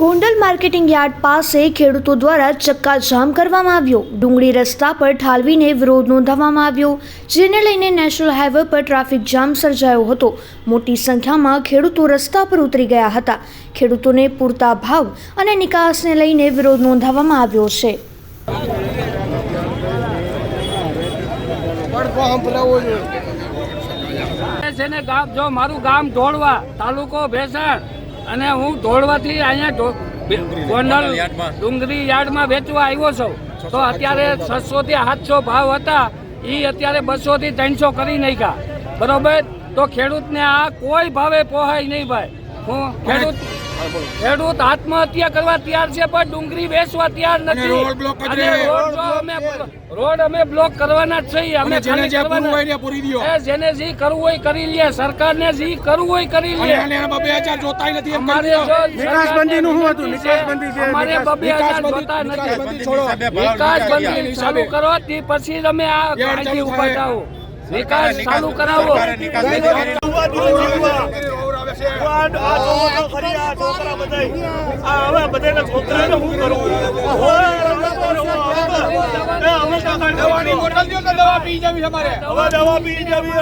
Gondal marketing yard પાસે ખેડૂતો દ્વારા ચક્કાજામ કરવામાં આવ્યો. ડુંગળી રસ્તા પર ઠાલવીને વિરોધ નોંધાવવામાં આવ્યો, જેને લઈને નેશનલ હાઈવે પર ટ્રાફિક જામ સર્જાયો હતો. મોટી સંખ્યામાં ખેડૂતો રસ્તા પર ઉતરી ગયા હતા. ખેડૂતોને પૂરતા ભાવ અને નિકાસને લઈને વિરોધ નોંધાવવામાં આવ્યો છે. જો મારું ગામ ધોળવા તાલુકો ભેસાણ અને હું ધોળવાથી અહીંયા ગોંડલ ડુંગરી યાર્ડમાં વેચવા આવ્યો છું. તો અત્યારે છસો થી સાતસો ભાવ હતા. એ અત્યારે બસો થી ત્રણસો કરી નાખ્યા. બરોબર? તો ખેડૂતને આ કોઈ ભાવે પોહાય નહીં ભાઈ. હું ખેડૂત ખેડૂત આત્મહત્યા કરવા તૈયાર છે પણ ડુંગળી વેચવા તૈયાર નથી. રોડ બ્લોક કરી રોડ અમે રોડ અમે બ્લોક કરવાના જ છીએ. અમે જેને જે કરવું હોય ને પૂરી દ્યો. જેને જે કરવું હોય કરી લે સરકારને જે કરવું હોય કરી લે. અને આમાં બે હજાર જોતાય નથી એમ અમારે જો દ્યો. નિકાસબંધીનું શું હતું? નિકાસબંધી છે અમારે બબે હજાર જોતા નથી. છોડો. નિકાસબંધી ચાલુ કરો તે પછી અમે આ યાર, ઉપર જાવ ઊભા થાય. થાઓ વિકાસ ચાલુ કરાવો. દવાની બોટલ દ્યો તો દવા પી જવી છે અમારે દવા પી જવી